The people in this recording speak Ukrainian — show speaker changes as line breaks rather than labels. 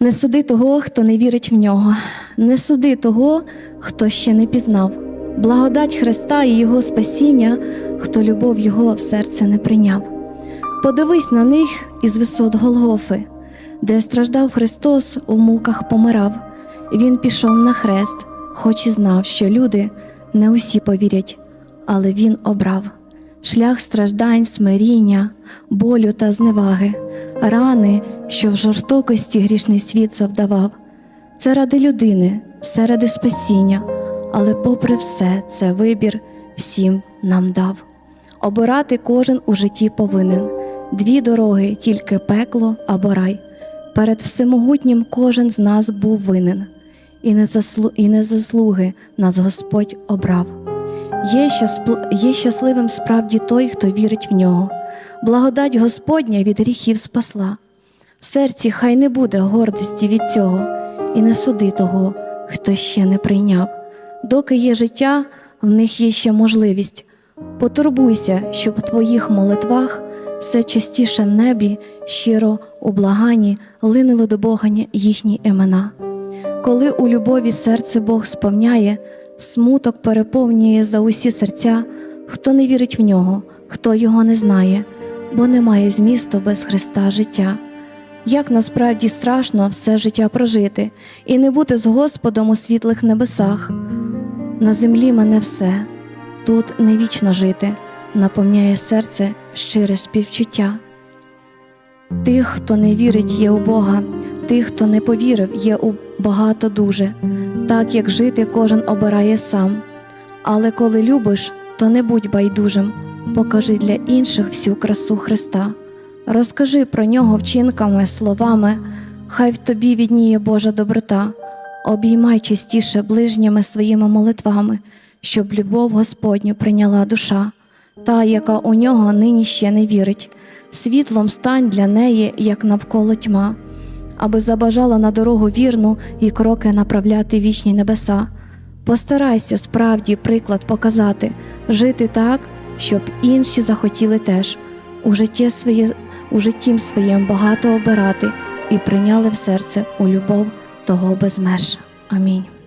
Не суди того, хто не вірить в нього, не суди того, хто ще не пізнав. Благодать Христа і Його спасіння, хто любов Його в серце не прийняв. Подивись на них із висот Голгофи, де страждав Христос, у муках помирав. Він пішов на хрест, хоч і знав, що люди не усі повірять, але Він обрав шлях страждань, смиріння, болю та зневаги, рани, що в жорстокості грішний світ завдавав. Це ради людини, все ради спасіння, але попри все, це вибір всім нам дав. Обирати кожен у житті повинен дві дороги, тільки пекло або рай. Перед всемогутнім кожен з нас був винен, і не, заслуги нас Господь обрав. Є. Є щасливим справді той, хто вірить в нього. Благодать Господня від гріхів спасла. В серці хай не буде гордості від цього, і не суди того, хто ще не прийняв. Доки є життя, в них є ще можливість. Потурбуйся, щоб в твоїх молитвах все частіше в небі, щиро у благанні линули до Бога їхні імена. Коли у любові серце Бог сповняє, смуток переповнює за усі серця, хто не вірить в нього, хто його не знає, бо немає змісту без Христа життя. Як насправді страшно все життя прожити і не бути з Господом у світлих небесах. На землі мене все, тут не вічно жити, наповняє серце щире співчуття. Тих, хто не вірить, є у Бога, тих, хто не повірив, є у багато дуже, так як жити кожен обирає сам. Але коли любиш, то не будь байдужим, покажи для інших всю красу Христа. Розкажи про нього вчинками, словами, хай в тобі відніє Божа доброта, обіймай частіше ближніми своїми молитвами, щоб любов Господню прийняла душа, та, яка у нього нині ще не вірить, світлом стань для неї, як навколо тьма, аби забажала на дорогу вірну і кроки направляти вічні небеса. Постарайся справді приклад показати, жити так, щоб інші захотіли теж у житті своє у житті своєм багато обирати і прийняли в серце у любов того без меж. Амінь.